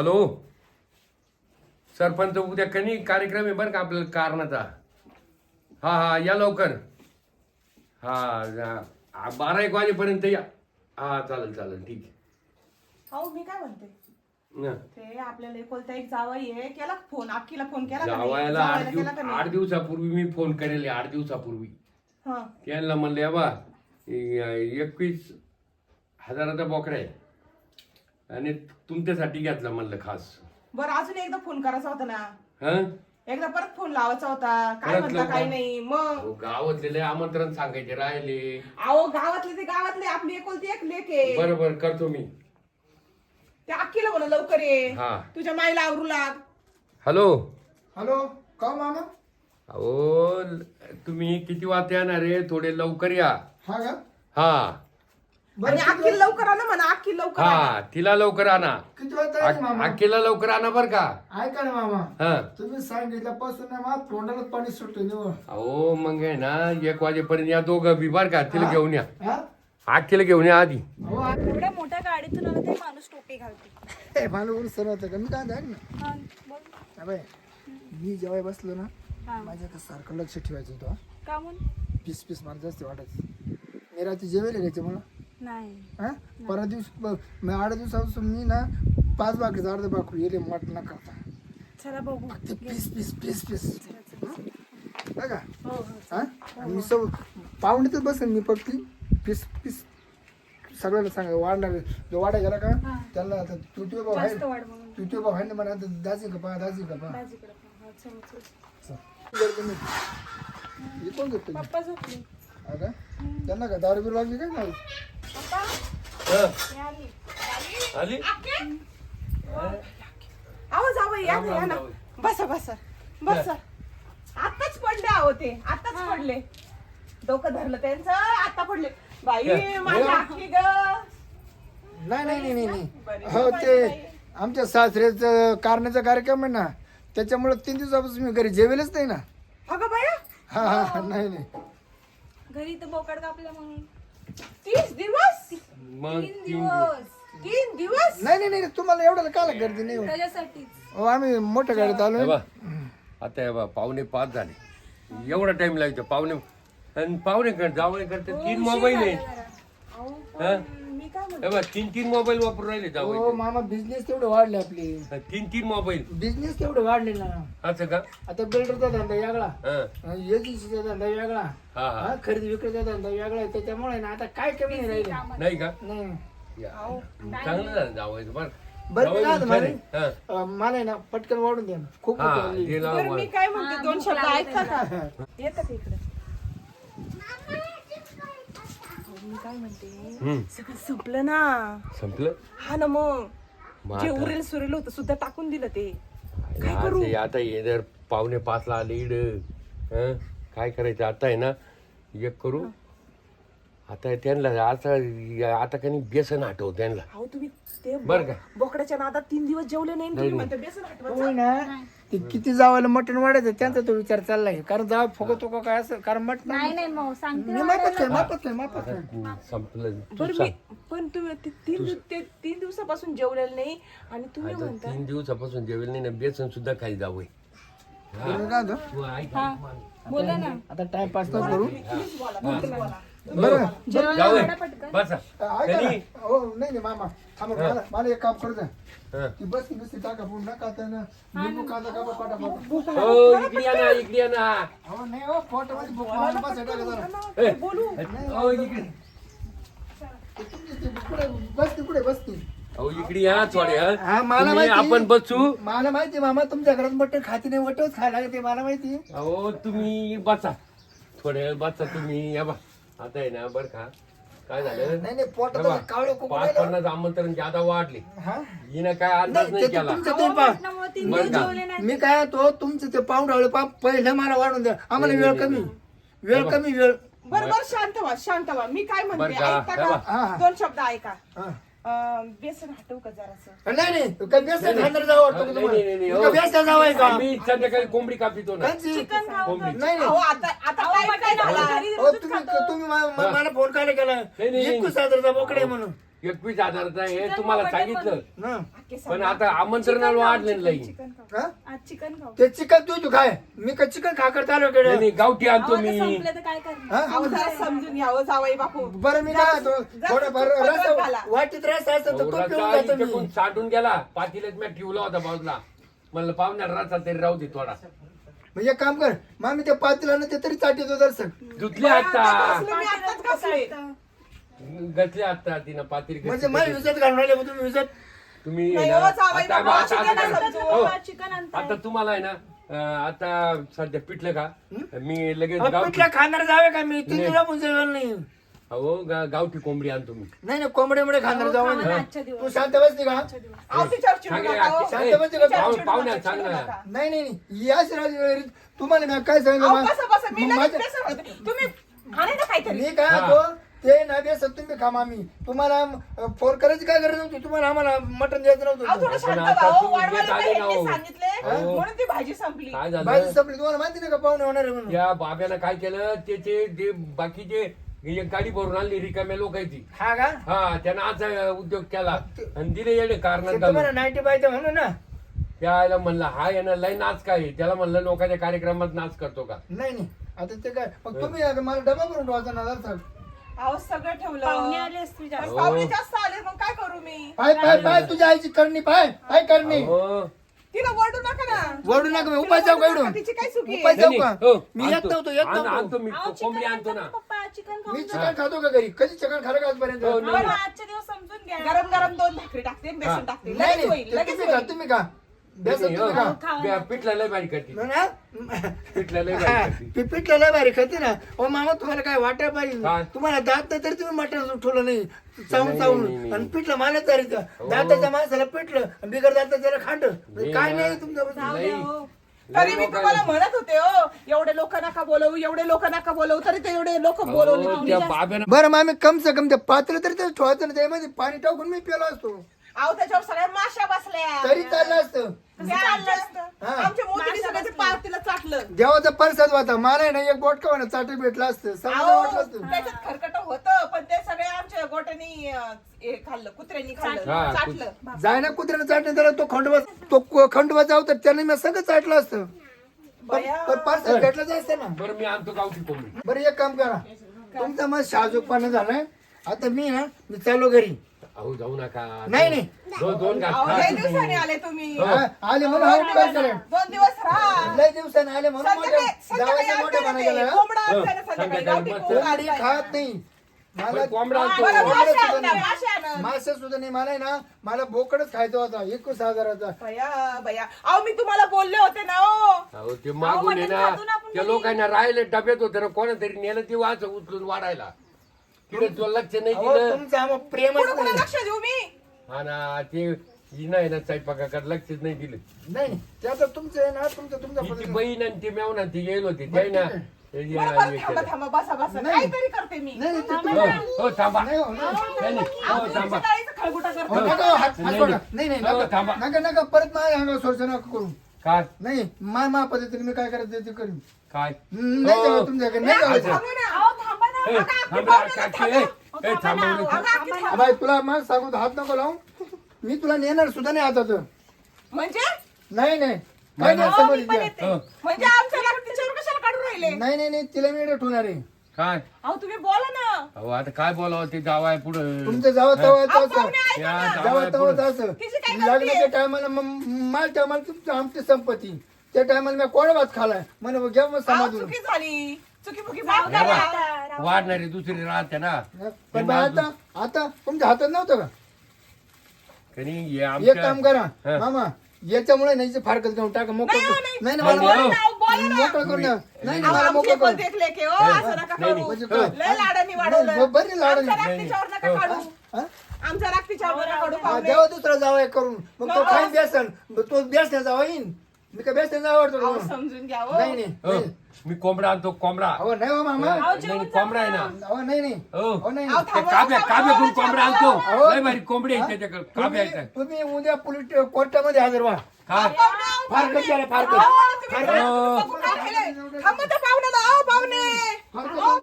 Hello? Sarpanch उद्या कनी कार्यक्रम आहे बरं का आपल्याला कारणाचा? हा हा या लवकर. हा बारा एक वाजेपर्यंत या. हा चालेल चालेल ठीक हो मी काय म्हणते? आहे न. ते आपल्याला एकोलता एक जावाई आहे. केला का फोन? केला का नाही? जावायला आठ जावयाला दिवस केला का आठ नाही? दिवसापूर्वी मी फोन करेल आठ दिवसापूर्वी. हा. त्यांना म्हणले बा एकवीस हजाराचा बोकडा आहे. आणि तुमच्यासाठी घेतला म्हणलं खास. बरं अजून एकदा फोन करायचा होता ना? हा? एकदा परत फोन लावायचा होता. काय परत म्हणता लावू काय का? नाही मग? अहो, गावातले लय आमंत्रण सांगायचे राहिले. अहो गावातले ते गावातले आपली एकोलती एक लेक आहे. बरं बरं करतो मी. त्या अक्कीला म्हणा लवकर ये. हा. तुझ्या माईला आवरू लाग. हॅलो? हॅलो का मामा? अहो ल- तुम्ही किती वाजता येणार आहे? थोडे लवकर या. हा का? हा. आणि अक्की लवकर आणा म्हणा अक्की लवकर आणा. हा तिला लवकर आणा. किती वाजता मामा. आकेला लवकर आणा बर का. ऐका ना मामा. हा. तुम्ही सांगितल्यापासून ना मला तोंडाला पाणी सुटलं निवड. अहो मग आहे ना एक वाजेपर्यंत या दोघं बी बर का तिला घेऊन या. हा? आकेला घेऊन या आधी. हो आ- एवढ्या मोठ्या गाडीतून आला तरी माणूस टोपी घालते. ए, मला उलट सर होतं का? मी काय ऐक ना. हा, बोल. मी जेव्हा बसलो ना हा. माझ्या आता सारखं लक्ष ठेवायचं होतं हा. का म्हणून पीस पीस मला जास्त वाटायचं. मी रात्री जेवेल घ्यायचे मला नाही. हा? परवा दिवस आठ दिवसापासून मी ना पाच बाकरीचं अर्ध बाकरू येले मट न करता. चला बघू. पीस पीस पीस पीस बघा हो? मी सब पाहुण्यातच बसेन मी फक्त पीस पीस सगळ्याला सांगा वाढणार जो वाडा गेला का. त्याला आता तुटवे भाऊ आहे. तुटवे भाऊ आहे ना म्हणा दाजी का पा दाजी का पा. हा, कोण घेतो का? त्यांना का दारू बिरू लागली काय नाही आली? आली अहो जावई या ना, या ना. बसा बसा. बसा. आताच पडले आहो ते. आताच पडले. डोकं धरलं त्यांचं आता पडले. बाई माझी आखी ग. नाही नाही नाही नाही, हो ते. आमच्या सासऱ्याचं कारणाचा कार्यक्रम आहे ना त्याच्यामुळे तीन दिवसापासून मी घरी जेवेलच नाही ना. अगं बाया हा हा हा नाही नाही. घरी तर बोकड कापलं म्हणून. तीस दिवस? मग तीन तीन दिवस. तीन दिवस? नाही नाही नाही तुम्हाला एवढ्याला काला गर्दी नाही हो. त्याच्यासाठीच. हो आम्ही मोठ्या गाडीत हे आलोय बा, आता हे बा पावणे पाच झाले. एवढा टाइम लागतो पावणे आणि पावणे कर जावळे करते तीन मोबाईल आहे. अहो हा? काय म्हणते? हे तीन तीन मोबाईल वापरून राहिले हो मामा बिझनेस तेवढे वाढले आपले. तीन तीन मोबाईल बिझनेस तेवढे वाढले ना. असं का? आता बिल्डरचा धंदा वेगळा. हा. एजन्सीचा धंदा वेगळा. हा हा. हा खरेदी विक्रीचा धंदा वेगळा आहे त्याच्यामुळे ना आता काय कमी नाही राहिले. नाही का? नाही. या. चांगलं झालं जावं बरं. बरं मी काय जावई म्हणतो हुशार आहे. हा. अं, मला आहे ना पटकन वाढून द्या खूप हा भूक लागली. ते लाव बरं मला. मी काय म्हणते दोन शब्द ऐका का? येतं का इकडे? मी काय म्हणते. सगळं संपलं ना. संपलं? हा ना मग. जे उरेल सुरेल होतं सुद्धा टाकून दिलं ते. काय करू? आता हे जर पावणे पाचला आले इड हं? काय करायचं? आता आहे ना एक करू आता त्यांना आता आता काही बेसन आठव त्यांना. अहो तुम्ही ते बरं का? बोकड्याच्या नादात तीन दिवस जेवले नाही आणि तुम्ही म्हणता बेसन हटवायचं? होय ना? ते किती जावायला मटण वाढायचं त्यांचा तो विचार चाललाय. कारण जावा फुगतो का काय असं? कारण मटण नाही नाही मग सांगते मी मापत काय मापत काय मापत काय हं, संपलं. तू बरं सांग. मी पण तुम्ही ते तीन ते तीन दिवसापासून जेवलेले नाही आणि तुम्ही आता म्हणता तीन दिवसापासून जेवेल नाही ना बेसन सुद्धा खाली जावं बरं, मी काय म्हणतो? तू ऐक, हा. बोला ना. आता टाइमपास न करू. बोला बोला. बरं. बसा. ऐका कधी? हो नाही नाही मामा. थांबा मला मला एक काम करू द्या. हं. ती बस टाका पूर्ण ना. लिंबू कांदा कापा पाटा पाटा. हो इकडे या ना इकडे या ना. हो नाही हो पोटामध्ये भूक मारून बस टाका जरा. ए, बोलू. हो इकडे. बस बस ती हो इकडे या थोडे हं. हा मला माहिती. आपण बसू. मला माहिती मामा तुमच्या घरात मटण खाती नाही वटच खायला लागते मला माहिती. अहो तुम्ही बसा. थोड्या वेळ बसा तुम्ही या बा. आता आहे ना बर का? काय झालं? नाही नाही पोटात हे कावळे पाच पन्नास आमंत्रण ज्यादा वाढले. हा? हिनं काय अंदाज नाही, नाही ते केला. तुमचं ते पा मटणामुळे तीन बरं दिवस का? जेवले नाही. मी काय तो तुमचं ते पाऊंड पा पहिलं मला वाढून द्या. आम्हाला वेळ कमी. वेळ कमी वेळ बरं बरं शांत व्हा शांत व्हा. मी काय म्हणते बरं का? हे हा. दोन शब्द ऐका. हा. अं, बेसन हटवू का जरासं? नाही नाही. काय बेसन खाणार जावं वाटतं का नाही, नाही, नाही, नाही, तुम्हाला? हो. का बेसन जावं आहे का? आम्ही संध्याकाळी कोंबडी कापितो ना. कांची? चिकन खाऊ कोंबडी. नाही अहो नाही आता आता काय झाला? अहो, रोजच तुम्ही खातो. तुम्ही मा- मा- मला फोन काय केला? नाही, नाही, साजरचा बोकडे म्हणून. एकवीस हजाराचा हे तुम्हाला सांगितलं. ना आके पण. आता आमंत्रणाला वाढलेलं नाही चिकन खाऊ. हा? आज चिकन खाऊ. ते चिकन तू तू काय? मी का चिकन खा करता आलो कडे नाही, नाही, गावठी आणतो आता मी. संपलं तर काय करणार? हा? अहो, जरा समजून घ्यावं जावई बापू. बरं मी काय होतो थोडंफार जा- रस घाला. वाटीत रस असं तर तो पिऊन रस्ता जातो इकडून मी साठून गेला पातीलाच मी ठेवला होता बाजूला. म्हणलं पाहुण्याला रस्ता तरी राहू दे थोडा. एक काम कर मामी ते पातीला ना ते तरी चाटीतो आता. घासले मी आत्ताच घासले. घातले आता तिनं पातील म्हणजे मला विजत घालून राहिले मग तुम्ही विजत तुम्ही नाही ना, हो, जावई आता- बाबा, आता- चिकन आता- आणतो. हो, चिकन आणताय आता तुम्हाला आहे ना अं, आता सध्या पिटलं का मी लगेच गावठी पिठला खाणार जावे का मी नाही. जेवण नाही हो गा- गावठी कोंबडी आणतो मी नाही नाही कोंबडे मोडे खाणार जाऊ ना तू शांत बसली का अहो, तिच्यावर चिडू सांगे नका, हो. शांत बसते का? तिच्यावर पाहु- चिडू पाहुण्याला नका, सांग चिडू ना. नका. नाही नाही नाही याच राज तुम्हाला मी काय सांगितलं अहो, मा- बसा, बसा, मी लगेच माझ्या- बेसन होते. तुम्ही आणा ना काहीतरी मी काय हा. होतो ते ना बेस तुम्ही खा मामी. तुम्हाला फोन करायची काय गरज नव्हती? तुम्हाला आम्हाला मटण द्यायचं अहो, नव्हतं थोडं पण शांत आता व्हा, हो. तुम्ही वाढवायला काही हो. सांगितले. हो. म्हणून ती भाजी संपली. काय भाजी झालं संपली. तुम्हाला माहिती नाही का पाहुणे होणार आहे म्हणून? या बाब्यानं काय केलं? त्याचे जे बाकीचे एक गाडी भरून आणली रिकाम्या लोकांची. हा का? हा त्यानं आज उद्योग केला. आणि दिले येणे ते तुम्हाला घालून नाईन्टी पाहिजे म्हणून ना? त्याला म्हणलं हा यानं लय नाच काय आहे? त्याला म्हणलं लोकांच्या कार्यक्रमात नाच करतो का? नाही नाही. आता ते काय? मग तुम्ही आता मला डबा करून ठेवायचा ना जरा अहो सगळं ठेवलं. पाहुणे आले असतील पण जास्त पाहुणे जास्त आले मग काय करू मी? पाय पाय पाय तुझ्या आईची करणी पाय पाय करणी. हो तिला नका ना. वडू नका उपाय जाऊ तिची काय चुकी? आहे? उपाय जाऊ का? हो, मी येत आणतो. नव्हतो येत आण- आणतो नव्हतो मी अहो, कोंबडी चिकन आणतो आणतो ना. ना पप्पा चिकन मी चिकन खातो का घरी? कधी चिकन खालं का आजपर्यंत? हो, नाही. आजच्या दिवस समजून घ्या. गरम गरम दोन भाकरी टाकते. बेसन टाकते. नाही लगेच होईल नाही ते लगेच तुम्ही खा होईल. तुम्ही खा. बेसन नाही, तुम्ही हो. खा खावा बे- पिठलं लय भारी करते हो ना? पिठलं लय हा, भारी करते पी- पिठलं लय भारी खाते ना ओ मामा तुम्हाला काय वाटायला? पाहिजे? तुम्हाला दात नाही तरी तुम्ही मटण ठेवलं नाही. चावून नाही, चावून नाही. आणि पिठलं मला तरी दाताच्या माणसाला पिठलं आणि बिगर दाता त्याला खांड. काय ना. नाही तुमच्या लई- तरी लई मी लोकांना- तुम्हाला म्हणत होते हो. एवढे लोक नका बोलवू एवढे लोक नका बोलवू. तरी ते एवढे लोक बोलवले हो, तुम्ही. बाब्यानं बरं मामी कम से कम ते पात्र तरी ते ठेवायचं ना त्यामध्ये पाणी टाकून मी पेलो असतो. अहो त्याच्यावर सगळ्या माशा बसल्या. तरी चाललं असतं. आमच्या- हा. आमच्या मोठीने सगळं ते पार्टीला चाटलं. देवाचा परसाद होता मला आहे ना एक बोट का चाटे भेटला असतं. समजा वाटलं अहो असतं. त्याच्यात खरकट होतं पण ते सगळे आमच्या गोट्यानी अं, हे खाल्लं कुत्र्यांनी खाल्लं. चाटलं. जाय ना कुत्र्यानं चाटणे त्याला तो खंडोबा तो को- खंडोबा जाऊ तर त्याने मी सगळं चाटलं असतं. पण बया. पण परसाद भेटलं असतं ना. बरं मी आणतो गावठी कोंबडी. बरं एक काम करा. तुमचा मग शाजूकपणा झालाय. आता मी ना मी चाललो घरी. अहो जाऊ नका नाही, नाही. दोन दोन घास अहो खा लय तुम्ही. दिवसाने आले तुम्ही हो. हा, आले म्हणून हा उपकार दोन दिवस राहा लय दिवसाने आले म्हणून संध्याकाळी मोठ्या संध्याकाळी जावायच्या मोठ्या आणताना मना ते गेला कोंबडा हो, आणताना संध्याकाळी संध्याकाळी गावठी मस्त. कोंबडा कोंबडी आणताना. खात नाही मला पण कोंबडा हा, आणतो मला कोंबडा मासे सुद्धा आणा, नाही. मासे आणा. मासे सुद्धा नाही मला आहे ना मला बोकडच खायचा होता एकवीस हजाराचा बया बया अहो मी तुम्हाला बोलले होते ना हो अहो ते मागून मटण ना खातो ना आपण त्या. लोकांना राहिले डब्यात होते ना कोणातरी नेलं ते वाच उचलून वाढायला तिकडे तुला लक्ष नाही अहो दिलं तुमचं आम्हा प्रेमच कुठं कुठं नाही. लक्ष देऊ मी. हा ना ते ही नाही ना स्वयंपाकाकडे लक्षच नाही दिलं. नाही ते आता तुमचं आहे ना तुमचं तुमचा पद्धत- बहीण आणि ते मेवना ती होती ते ना जे- थांबा केलं. थांबा बसा बसा. नाही. काहीतरी करते मी. नाही नाही, ते हो, तुम्ही- हो थांबा. नाही हो, नाही. नाही, नाही, अहो, हो थांबा. डाळीचं खळगुटा करते. हो, नका, हात- हात नाही, सोडा. नाही. नाही नाही हो, नका. थांबा. नका नका परत माझ्या अंगावर सोडचं नका करू काय? नाही माय मा पद्धतीने मी काय करायचं ते करीन. काय? नाही हो. जाऊ तुमच्याकडे नाही अहो, जाऊ थांबा ना. बाई तुला मला सांगू हात नको लावून. मी तुला नेणार सुद्धा नाही आता म्हणजे? नाही नाही. काय नाही अहो, समोर मी पण द्या. येते. हो. म्हणजे आमच्या लागतीच्यावर कशाला काढून राहिले? नाही नाही नाही. तिला मी ठेवणार आहे. काय? अहो तुम्ही बोला ना. अहो आता काय बोलावं ते जावाय पुढं. तुमचं जावं तवा अहो, तसं पाहुणे ऐका या, ना. जा. जावं जावं तवा पुढं. तसं तिची काय गलती लग्नाच्या आहे? टायमाला माझ्या टायमाला तुमचं आमची संपत्ती. त्या टायमाला मी कोण भात खालाय. म्हणे घ्या मग अहो, समाजून. चुकी झाली. चुकी फुकी माफ हे करा बघ, वाढणारी दुसरी राहते ना पण आता आता तुमच्या हातात नव्हतं का हे एक आमच्या काम करा हा. मामा याच्यामुळे नाही ते फारकत घेऊन टाका मोकळं नाही, हो, कर- नाही. नाही नाही, नाही मला नाही, बोला ना, बोला ना. मोकळं करून द्या. नाही नाही अहो, मला आमचे मोकळं पण कर देखले की हो असं नका नाही, करू म्हणजे. लय लाडानी नाही, वाढवलं बरी लाडानी. आमच्या रात्रीच्यावर नका हो. काढू हा? आमच्या रात्रीच्यावर नका काढू हा, पाहुणे. जेव्हा दुसरा जावा एक करून मग तो. खाईन बेसन तो बेसन जावा येईन मी काय अहो, का? समजून घ्या हो. नाही नाही हो, नाही. मी कोंबडा आणतो कोंबडा अहो नाही हो मामा नाही, नाही, कोंबडा आहे ना अहो नाही नाही हो अहो नाही अहो, नाही. ते थांबा, काव्या थांबा, काव्यातून थांबा, कोंबडा थांबा. आणतो. लय भारी कोंबडी आहे त्याच्याकडे काव्या तुम्ही आहे तुम्ही उद्या पोलीस कोर्टामध्ये हजर व्हा काय पाहुणे, अहो, फारकत पाहुणे. झाला फारकत अहो, तुम्ही फारकत. बघून टाकलंय. थांबा त्या पाहुण्याला अहो, पाहुणे फारकत. अहो,